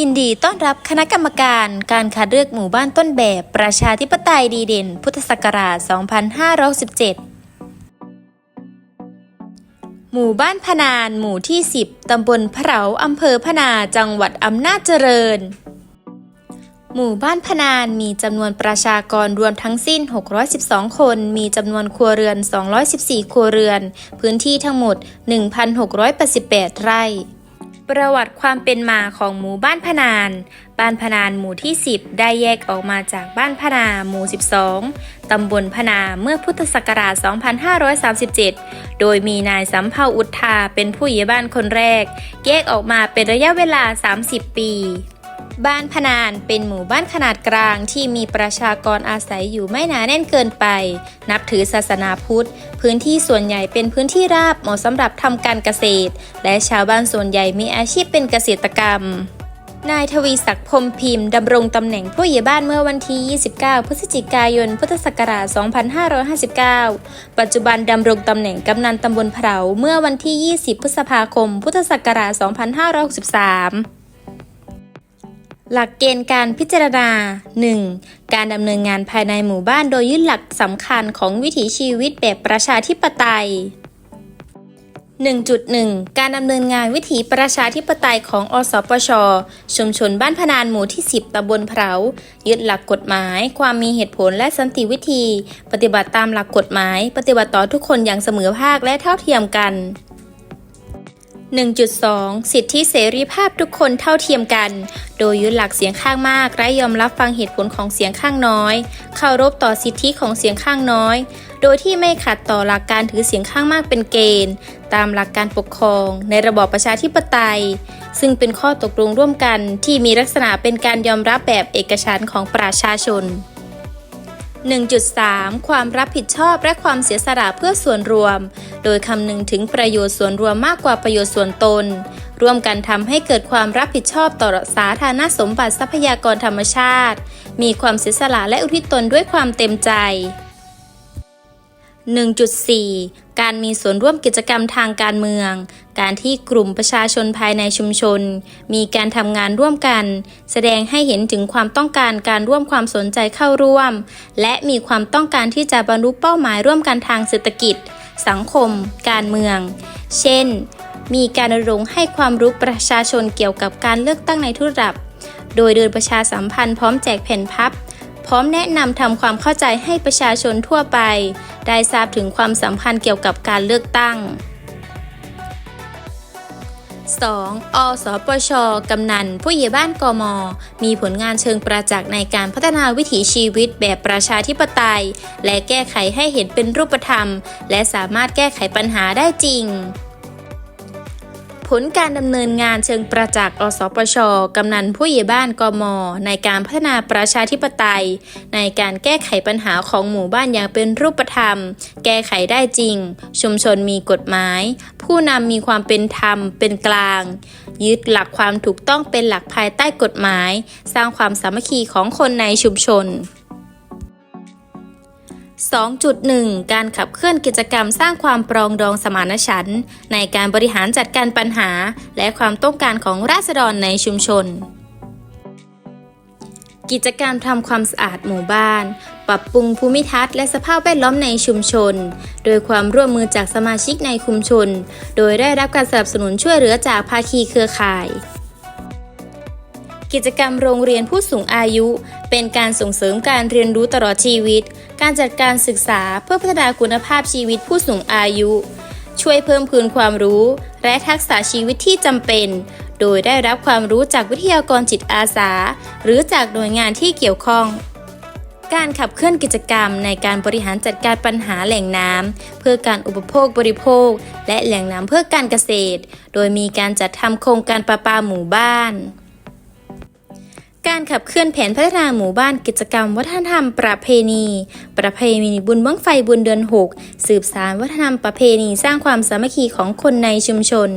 ยินดีต้อนรับคณะกรรมการการคัดเลือกหมู่บ้านต้นแบบประชาธิปไตยดีเด่น พุทธศักราช 2517 หมู่บ้านพนาน หมู่ที่ 10 ตำบลพะเหราอำเภอพนา จังหวัดอำนาจเจริญ หมู่บ้านพนานมีจำนวนประชากรรวมทั้งสิ้น 612 คน มีจำนวนครัวเรือน 214 ครัวเรือน พื้นที่ทั้งหมด 1,688 ไร่ ประวัติความเป็นมาของหมู่บ้านพนาน บ้านพนานหมู่ที่ 10 ได้แยกออกมาจากบ้านพนาหมู่ 12 ตำบลพนาเมื่อพุทธศักราช 2537 โดยมีนายสำเภาอุทธาเป็นผู้ใหญ่บ้านคนแรก แยกออกมาเป็นระยะเวลา 30 ปี บ้านพนานเป็นหมู่บ้านขนาดกลางที่มีประชากรอาศัยอยู่ไม่หนาแน่นเกินไป นับถือศาสนาพุทธ พื้นที่ส่วนใหญ่เป็นพื้นที่ราบเหมาะสำหรับทำการเกษตร และชาวบ้านส่วนใหญ่มีอาชีพเป็นเกษตรกรรมนายทวีศักดิ์พรมพิมพ์ดำรงตำแหน่งผู้ใหญ่บ้านเมื่อวันที่ 29 พฤศจิกายน พุทธศักราช 2559 ปัจจุบันดำรงตำแหน่งกำนันตำบลเพราเมื่อวันที่ 20 พฤษภาคม พุทธศักราช 2563 หลักเกณฑ์การพิจารณา 1. การดำเนินงานภายในหมู่บ้านโดยยึดหลักสำคัญของวิถีชีวิตแบบประชาธิปไตย 1.1 การดำเนินงานวิถีประชาธิปไตยของ อสปช ชุมชนบ้านพนานหมู่ที่ 10 ตำบลเพรายึดหลักกฎหมาย ความมีเหตุผลและสันติวิธี ปฏิบัติตามหลักกฎหมาย ปฏิบัติต่อทุกคนอย่างเสมอภาคและเท่าเทียมกัน 1.2 สิทธิเสรีภาพทุกคนเท่าเทียมกัน โดยยึดหลักเสียงข้างมากและยอมรับฟังเหตุผลของเสียงข้างน้อย เคารพต่อสิทธิของเสียงข้างน้อย โดยที่ไม่ขัดต่อหลักการถือเสียงข้างมากเป็นเกณฑ์ ตามหลักการปกครอง ในระบอบประชาธิปไตย ซึ่งเป็นข้อตกลงร่วมกันที่มีลักษณะเป็นการยอมรับแบบเอกฉันท์ของประชาชน 1.3 ความรับผิดชอบและความเสียสละเพื่อส่วนรวม โดยคำนึงถึงประโยชน์ส่วนรวมมากกว่าประโยชน์ส่วนตน ร่วมกันทำให้เกิดความรับผิดชอบต่อสาธารณสมบัติทรัพยากรธรรมชาติ มีความเสียสละและอุทิศตนด้วยความเต็มใจ 1.4 การมีส่วนร่วมกิจกรรมทางการเมือง การที่กลุ่มประชาชนภายในชุมชน มีการทำงานร่วมกัน แสดงให้เห็นถึงความต้องการการร่วมความสนใจเข้าร่วม และมีความต้องการที่จะบรรลุเป้าหมายร่วมกันทางเศรษฐกิจ สังคม การเมือง เช่น มีการรณรงค์ให้ความรู้ประชาชนเกี่ยวกับการเลือกตั้งในทุกระดับ โดยเดินประชาสัมพันธ์พร้อมแจกแผ่นพับ พร้อมแนะนำทำความเข้าใจให้ประชาชนทั่วไป ได้ทราบถึงความสำคัญเกี่ยวกับการเลือกตั้ง 2. อสปช กำนัน ผู้ใหญ่บ้านกม มีผลงานเชิงประจักษ์ในการพัฒนาวิถีชีวิตแบบประชาธิปไตย และแก้ไขให้เห็นเป็นรูปธรรม และสามารถแก้ไขปัญหาได้จริง ผลการดำเนินงานเชิงประจักษ์อสปชกำนันผู้ใหญ่บ้านกม ในการพัฒนาประชาธิปไตย ในการแก้ไขปัญหาของหมู่บ้านอย่างเป็นรูปธรรม แก้ไขได้จริง ชุมชนมีกฎหมาย ผู้นำมีความเป็นธรรมเป็นกลาง ยึดหลักความถูกต้องเป็นหลักภายใต้กฎหมาย สร้างความสามัคคีของคนในชุมชน 2.1 การขับเคลื่อนกิจกรรมสร้างความปรองดองสมานฉันท์ในการบริหารจัดการปัญหา และความต้องการของราษฎรในชุมชน กิจกรรมทำความสะอาดหมู่บ้าน ปรับปรุงภูมิทัศน์และสภาพแวดล้อมในชุมชน โดยความร่วมมือจากสมาชิกในชุมชน โดยได้รับการสนับสนุนช่วยเหลือจากภาคีเครือข่ายกิจกรรมโรงเรียนผู้สูงอายุ เป็นการส่งเสริมการเรียนรู้ตลอดชีวิต การจัดการศึกษาเพื่อพัฒนาคุณภาพชีวิตผู้สูงอายุ ช่วยเพิ่มพูนความรู้ และทักษะชีวิตที่จำเป็น โดยได้รับความรู้จากวิทยากรจิตอาสา หรือจากหน่วยงานที่เกี่ยวข้องการขับเคลื่อนกิจกรรมในการบริหารจัดการปัญหาแหล่งน้ำเพื่อการอุปโภคบริโภค และแหล่งน้ำเพื่อการเกษตร โดยมีการจัดทำโครงการประปาหมู่บ้าน การขับเคลื่อนแผนพัฒนาหมู่บ้านกิจกรรม วัฒนธรรมประเพณี ประเพณีบุญบั้งไฟบุญเดือน 6 สืบสานวัฒนธรรมประเพณีสร้างความสามัคคีของคนในชุมชน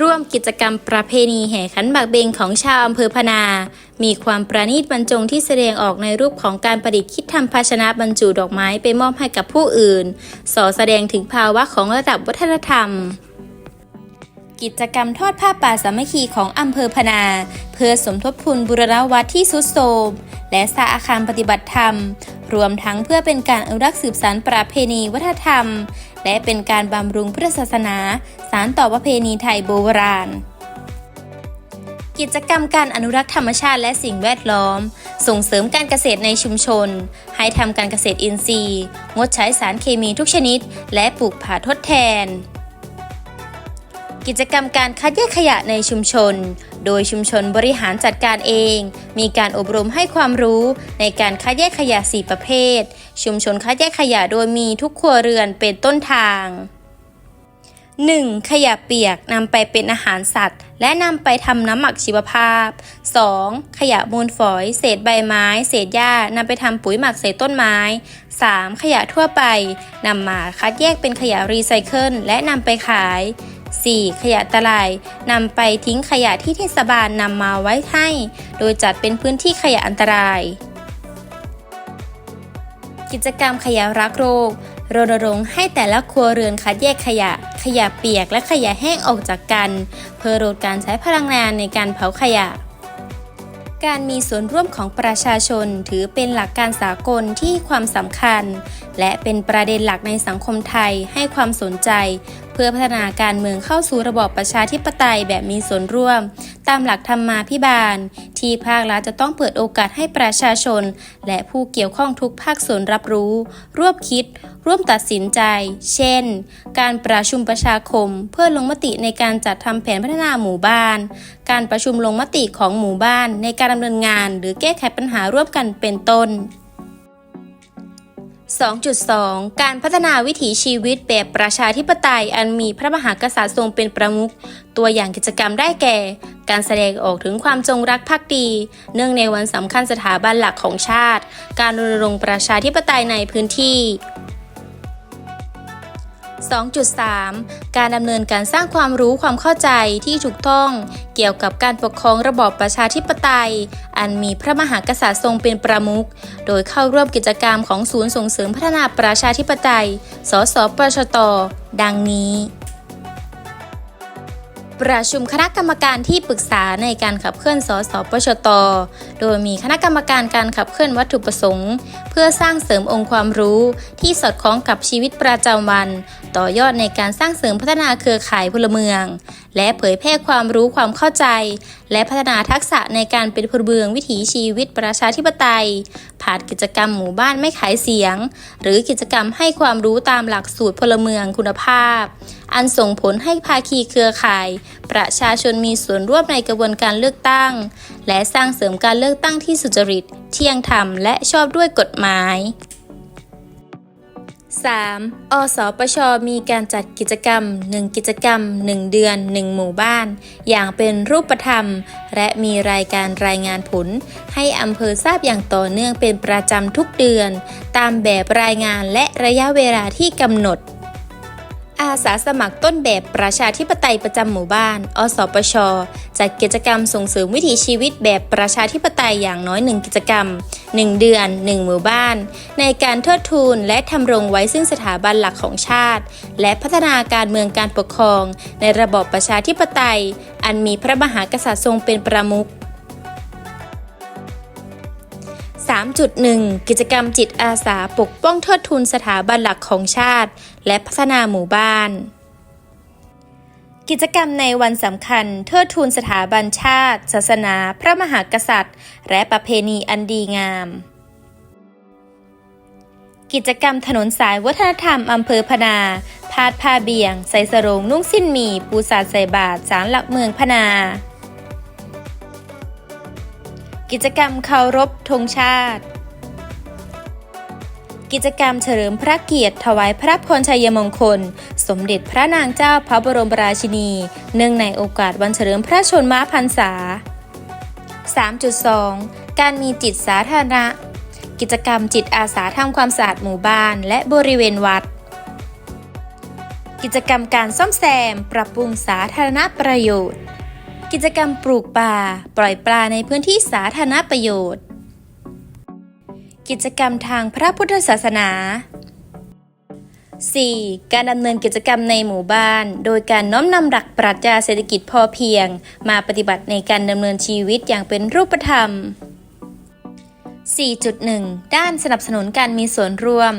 ร่วมกิจกรรมประเพณีแห่ขันหมากเบงของชาวอำเภอพนา มีความประณีตบรรจงที่แสดงออกในรูปของการประดิษฐ์คิดทำภาชนะบรรจุดอกไม้ไปมอบให้กับผู้อื่นส่อแสดงถึงภาวะของระดับวัฒนธรรม กิจกรรมทอดผ้าป่าสามัคคีของอำเภอพนา เพื่อสมทบทุนบุรณวัดที่สุดโทรมและสร้างอาคารปฏิบัติธรรม รวมทั้งเพื่อเป็นการอนุรักษ์สืบสานประเพณีวัฒนธรรม และเป็นการบำรุงพุทธศาสนา สารต่อประเพณีไทยโบราณกิจกรรมการอนุรักษ์ธรรมชาติและสิ่งแวดล้อม ส่งเสริมการเกษตรในชุมชน ให้ทำการเกษตรอินทรีย์ งดใช้สารเคมีทุกชนิด และปลูกป่าทดแทน กิจกรรมการคัดแยกขยะในชุมชน โดยชุมชนบริหารจัดการเอง มีการอบรมให้ความรู้ในการคัดแยกขยะ 4 ประเภท ชุมชนคัดแยกขยะโดยมีทุกครัวเรือนเป็นต้นทาง 1. ขยะเปียกนำไปเป็นอาหารสัตว์ และนำไปทำน้ำหมักชีวภาพ 2. ขยะมูลฝอย เศษใบไม้ เศษหญ้านำไปทำปุ๋ยหมักเศษต้นไม้ 3. ขยะทั่วไปนำมาคัดแยกเป็นขยะรีไซเคิลและนำไปขาย 4. ขยะตลายนำไปทิ้งขยะที่เทศบาลนำมาไว้ให้ โดยจัดเป็นพื้นที่ขยะอันตราย กิจกรรมขยะรักโรครณรงค์ให้แต่ละครัวเรือนคัดแยกขยะ ขยะเปียกและขยะแห้งออกจากกัน เพื่อลดการใช้พลังงานในการเผาขยะ การมีส่วนร่วมของประชาชนถือเป็นหลักการสากลที่ความสำคัญ และเป็นประเด็นหลักในสังคมไทยให้ความสนใจ พื่อพัฒนาการเมืองเข้าสู่ระบอบประชาธิปไตยแบบมีส่วนร่วม ตามหลักธรรมมาภิบาล ที่ภาครัฐจะต้องเปิดโอกาสให้ประชาชน และผู้เกี่ยวข้องทุกภาคส่วนรับรู้ ร่วมคิด ร่วมตัดสินใจ เช่น การประชุมประชาคม เพื่อลงมติในการจัดทำแผนพัฒนาหมู่บ้าน การประชุมลงมติของหมู่บ้านในการดำเนินงาน หรือแก้ไขปัญหาร่วมกันเป็นต้น 2.2 การพัฒนาวิถีชีวิตแบบประชาธิปไตยอันมีพระมหากษัตริย์ทรงเป็นประมุข ตัวอย่างกิจกรรมได้แก่ การแสดงออกถึงความจงรักภักดี เนื่องในวันสำคัญสถาบันหลักของชาติ การรณรงค์ประชาธิปไตยในพื้นที่ 2.3 การดำเนินการสร้างความรู้ความเข้าใจที่ถูกต้องเกี่ยวกับการปกครองระบอบประชาธิปไตย อันมีพระมหากษัตริย์ทรงเป็นประมุข โดยเข้าร่วมกิจกรรมของศูนย์ส่งเสริมพัฒนาประชาธิปไตย สสปชต ดังนี้ ประชุมคณะกรรมการที่ปรึกษาในการขับเคลื่อนสสปชต โดยมีคณะกรรมการการขับเคลื่อนวัตถุประสงค์ เพื่อสร้างเสริมองค์ความรู้ที่สอดคล้องกับชีวิตประจำวัน ต่อยอดในการสร้างเสริมพัฒนาเครือข่ายพลเมือง และเผยแพร่ความรู้ความเข้าใจ และพัฒนาทักษะในการเป็นพลเมืองวิถีชีวิตประชาธิปไตย ผ่านกิจกรรมหมู่บ้านไม่ขายเสียง หรือกิจกรรมให้ความรู้ตามหลักสูตรพลเมืองคุณภาพ อันส่งผลให้ภาคีเครือข่าย ประชาชนมีส่วนร่วมในกระบวนการเลือกตั้ง และสร้างเสริมการเลือกตั้งที่สุจริต เที่ยงธรรมและชอบด้วยกฎหมาย 3. อสปช มีการจัดกิจกรรม 1 กิจกรรม 1 เดือน 1 หมู่บ้าน อย่างเป็นรูปธรรม และมีรายการรายงานผล ให้อำเภอทราบอย่างต่อเนื่องเป็นประจำทุกเดือน ตามแบบรายงานและระยะเวลาที่กำหนด อาสาสมัครต้นแบบประชาธิปไตยประจำหมู่บ้าน อสปช จัดกิจกรรมส่งเสริมวิถีชีวิตแบบประชาธิปไตยอย่างน้อยหนึ่งกิจกรรม 1 เดือน 1 หมู่บ้าน ในการเทิดทูนและทำรงไว้ซึ่งสถาบันหลักของชาติ และพัฒนาการเมืองการปกครอง ในระบอบประชาธิปไตย อันมีพระมหากษัตริย์ทรงเป็นประมุข3.1 กิจกรรมจิตอาสาปกป้องเทิดทูนสถาบันหลักของชาติ และพัฒนาหมู่บ้าน กิจกรรมในวันสำคัญเทิดทูนสถาบันชาติ ศาสนา พระมหากษัตริย์ และประเพณีอันดีงาม กิจกรรมถนนสายวัฒนธรรมอำเภอพนา พาดผ้าเบี่ยง ใส่สรงนุ่งสิ้นหมี่ปูสาดใส่บาทสารหลักเมืองพนากิจกรรมเคารพธงชาติ กิจกรรมเฉลิมพระเกียรติถวายพระพรชัยมงคล สมเด็จพระนางเจ้าพระบรมราชินี เนื่องในโอกาสวันเฉลิมพระชนมพรรษา 3.2 การมีจิตสาธารณะ กิจกรรมจิตอาสาทำความสะอาดหมู่บ้านและบริเวณวัด กิจกรรมการซ่อมแซม ปรับปรุงสาธารณประโยชน์ กิจกรรมปลูกป่า ปล่อยปลาในพื้นที่สาธารณประโยชน์ กิจกรรมทางพระพุทธศาสนา 4. การดำเนินกิจกรรมในหมู่บ้าน โดยการน้อมนำหลักปรัชญาเศรษฐกิจพอเพียง มาปฏิบัติในการดำเนินชีวิตอย่างเป็นรูปธรรม 4.1 ด้านสนับสนุนการมีส่วนร่วม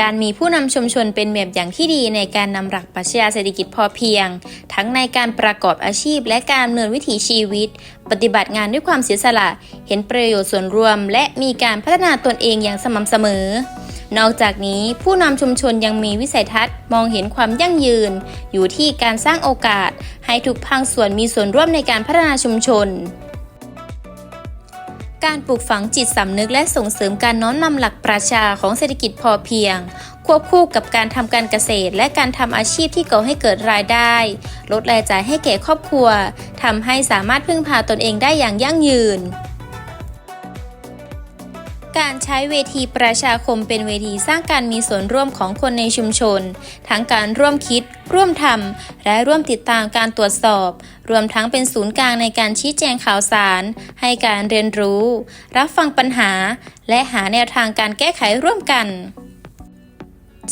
การมีผู้นำชุมชนเป็นแบบอย่างที่ดีในการนำหลักปรัชญาเศรษฐกิจพอเพียง ทั้งในการประกอบอาชีพและการดำเนินวิถีชีวิต ปฏิบัติงานด้วยความเสียสละ เห็นประโยชน์ส่วนรวม และมีการพัฒนาตนเองอย่างสม่ำเสมอนอกจากนี้ผู้นำชุมชนยังมีวิสัยทัศน์มองเห็นความยั่งยืน อยู่ที่การสร้างโอกาส ให้ทุกภาคส่วนมีส่วนร่วมในการพัฒนาชุมชน การปลูกฝังจิตสำนึกและส่งเสริมการน้อมนำหลักปรัชญาของเศรษฐกิจพอเพียง ควบคู่กับการทำการเกษตร และการทำอาชีพที่ก่อให้เกิดรายได้ ลดรายจ่ายให้แก่ครอบครัวทำให้สามารถพึ่งพาตนเองได้อย่างยั่งยืน การใช้เวทีประชาคมเป็นเวทีสร้างการมีส่วนร่วมของคนในชุมชน ทั้งการร่วมคิด ร่วมทำและร่วมติดตามการตรวจสอบ รวมทั้งเป็นศูนย์กลางในการชี้แจงข่าวสาร ให้การเรียนรู้ รับฟังปัญหา และหาแนวทางการแก้ไขร่วมกัน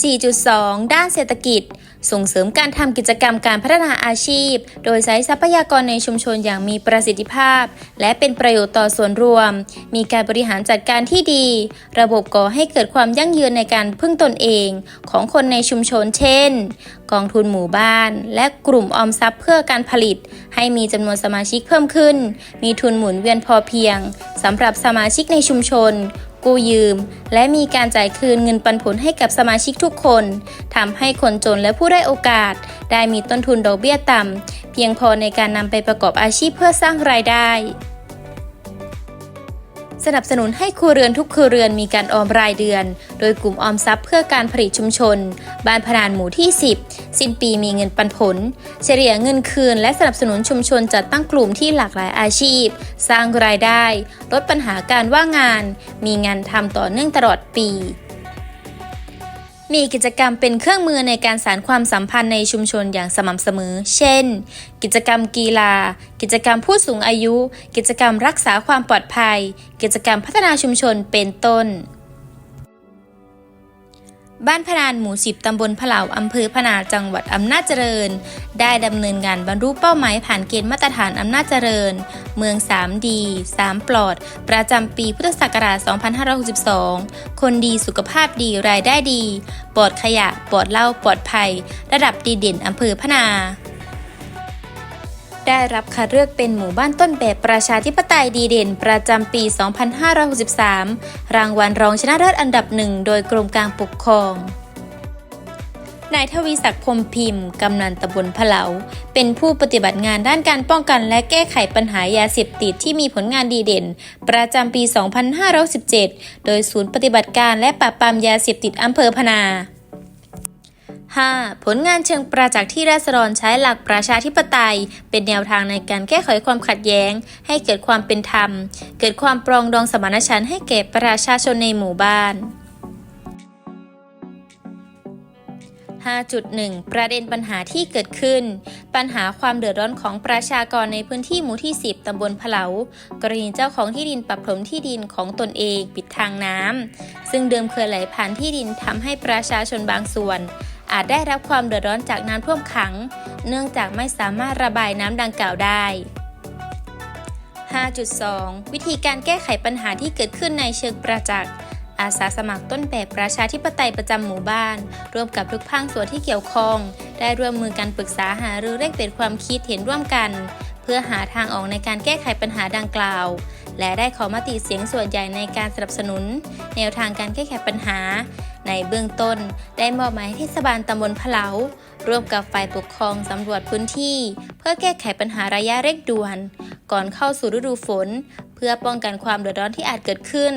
4.2 ด้านเศรษฐกิจ ส่งเสริมการทำกิจกรรมการพัฒนาอาชีพ โดยใช้ทรัพยากรในชุมชนอย่างมีประสิทธิภาพ และเป็นประโยชน์ต่อส่วนรวม มีการบริหารจัดการที่ดี ระบบก่อให้เกิดความยั่งยืนในการพึ่งตนเอง ของคนในชุมชน เช่น กองทุนหมู่บ้าน และกลุ่มออมทรัพย์เพื่อการผลิต ให้มีจำนวนสมาชิกเพิ่มขึ้น มีทุนหมุนเวียนพอเพียงสำหรับสมาชิกในชุมชน กู้ยืม และมีการจ่ายคืนเงินปันผลให้กับสมาชิกทุกคนทำให้คนจนและผู้ได้โอกาส ได้มีต้นทุนดอกเบี้ยต่ำเพียงพอในการนำไปประกอบอาชีพเพื่อสร้างรายได้ สนับสนุนให้ครัวเรือนทุกครัวเรือนมีการออมรายเดือน โดยกลุ่มออมทรัพย์เพื่อการผลิตชุมชน บ้านพนานหมู่ที่ 10 สิ้นปีมีเงินปันผล เฉลี่ยเงินคืน และสนับสนุนชุมชนจัดตั้งกลุ่มที่หลากหลายอาชีพ สร้างรายได้ ลดปัญหาการว่างงาน มีงานทำต่อเนื่องตลอดปี มีกิจกรรมเป็นเครื่องมือในการสานความสัมพันธ์ในชุมชนอย่างสม่ำเสมอ เช่น กิจกรรมกีฬา กิจกรรมผู้สูงอายุ กิจกรรมรักษาความปลอดภัย กิจกรรมพัฒนาชุมชนเป็นต้น บ้านพนานหมู่สิบตำบลพะเหลาอำเภอพนาจังหวัดอำนาจเจริญ ได้ดำเนินงานบรรลุเป้าหมายผ่านเกณฑ์มาตรฐานอำนาจเจริญ เมือง3ดี3ปลอด ประจำปีพุทธศักราช 2562 คนดีสุขภาพดีรายได้ดี ปลอดขยะ ปลอดเหล้าปลอดภัย ระดับดีเด่นอำเภอพนา ได้รับคัดเลือกเป็นหมู่บ้านต้นแบบประชาธิปไตยดีเด่น ประจำปี 2563 รางวัลรองชนะเลิศอันดับหนึ่งโดยกรมการปกครองนายทวีศักดิ์พรมพิมพ์ กำนันตำบลพะเหลา เป็นผู้ปฏิบัติงานด้านการป้องกันและแก้ไขปัญหายาเสพติดที่มีผลงานดีเด่น ประจำปี 2517 โดยศูนย์ปฏิบัติการและปราบปรามยาเสพติดอำเภอพนา 5. ผลงานเชิงประจักษ์ที่ราษฎรใช้หลักประชาธิปไตย เป็นแนวทางในการแก้ไขความขัดแย้ง ให้เกิดความเป็นธรรม เกิดความปรองดองสมานฉันท์ให้แก่ประชาชนในหมู่บ้าน 5.1 ประเด็นปัญหาที่เกิดขึ้น ปัญหาความเดือดร้อนของประชากรในพื้นที่หมู่ที่ 10 ตำบลพะเหลากรณีเจ้าของที่ดินปรับถมที่ดินของตนเองปิดทางน้ำซึ่งเดิมเคยไหลผ่านที่ดินทำให้ประชาชนบางส่วน อาจได้รับความเดือดร้อนจากน้ำท่วมขัง เนื่องจากไม่สามารถระบายน้ำดังกล่าวได้ 5.2 วิธีการแก้ไขปัญหาที่เกิดขึ้นในเชิงประจักษ์อาสาสมัครต้นแบบประชาธิปไตยประจำหมู่บ้าน ร่วมกับทุกภาคส่วนที่เกี่ยวข้อง ได้ร่วมมือกันปรึกษาหารือแลกเปลี่ยนความคิดเห็นร่วมกัน เพื่อหาทางออกในการแก้ไขปัญหาดังกล่าว และได้ขอมติเสียงส่วนใหญ่ในการสนับสนุน แนวทางการแก้ไขปัญหา ในเบื้องต้นได้มอบหมายให้เทศบาลตำบลพะเหลาร่วมกับฝ่ายปกครองสำรวจพื้นที่ เพื่อแก้ไขปัญหาระยะเร่งด่วน ก่อนเข้าสู่ฤดูฝน เพื่อป้องกันความเดือดร้อนที่อาจเกิดขึ้น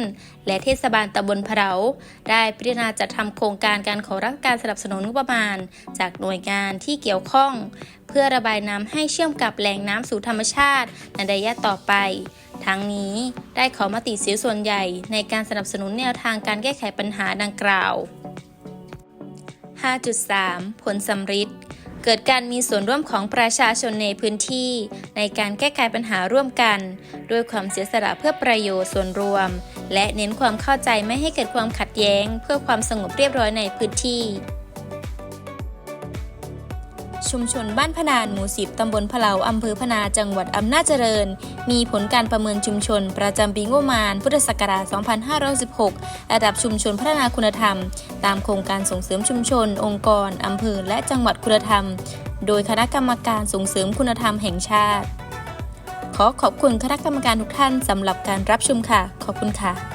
และเทศบาลตำบลพะเหลาได้พิจารณาจัดทำโครงการการขอรับการสนับสนุนงบประมาณ จากหน่วยงานที่เกี่ยวข้อง เพื่อระบายน้ำให้เชื่อมกับแหล่งน้ำสู่ธรรมชาติในระยะต่อไป ทั้งนี้ได้ขอมติเสียส่วนใหญ่ในการสนับสนุนแนวทางการแก้ไขปัญหาดังกล่าว 5.3 ผลสำฤทธิ์เกิดการมีส่วนร่วมของประชาชนในพื้นที่ ในการแก้ไขปัญหาร่วมกัน ด้วยความเสียสละเพื่อประโยชน์ส่วนรวม และเน้นความเข้าใจไม่ให้เกิดความขัดแย้ง เพื่อความสงบเรียบร้อยในพื้นที่ ชุมชนบ้านพนานหมู่สิบตำบลพะเลาอำเภอพนาจังหวัดอำนาจเจริญ มีผลการประเมินชุมชน ประจำปีงบประมาณ พุทธศักราช 2516 ระดับชุมชนพัฒนาคุณธรรม ตามโครงการส่งเสริมชุมชน องค์กรอำเภอและจังหวัดคุณธรรม โดยคณะกรรมการส่งเสริมคุณธรรมแห่งชาติ ขอขอบคุณคณะกรรมการทุกท่านสำหรับการรับชมค่ะ ขอบคุณค่ะ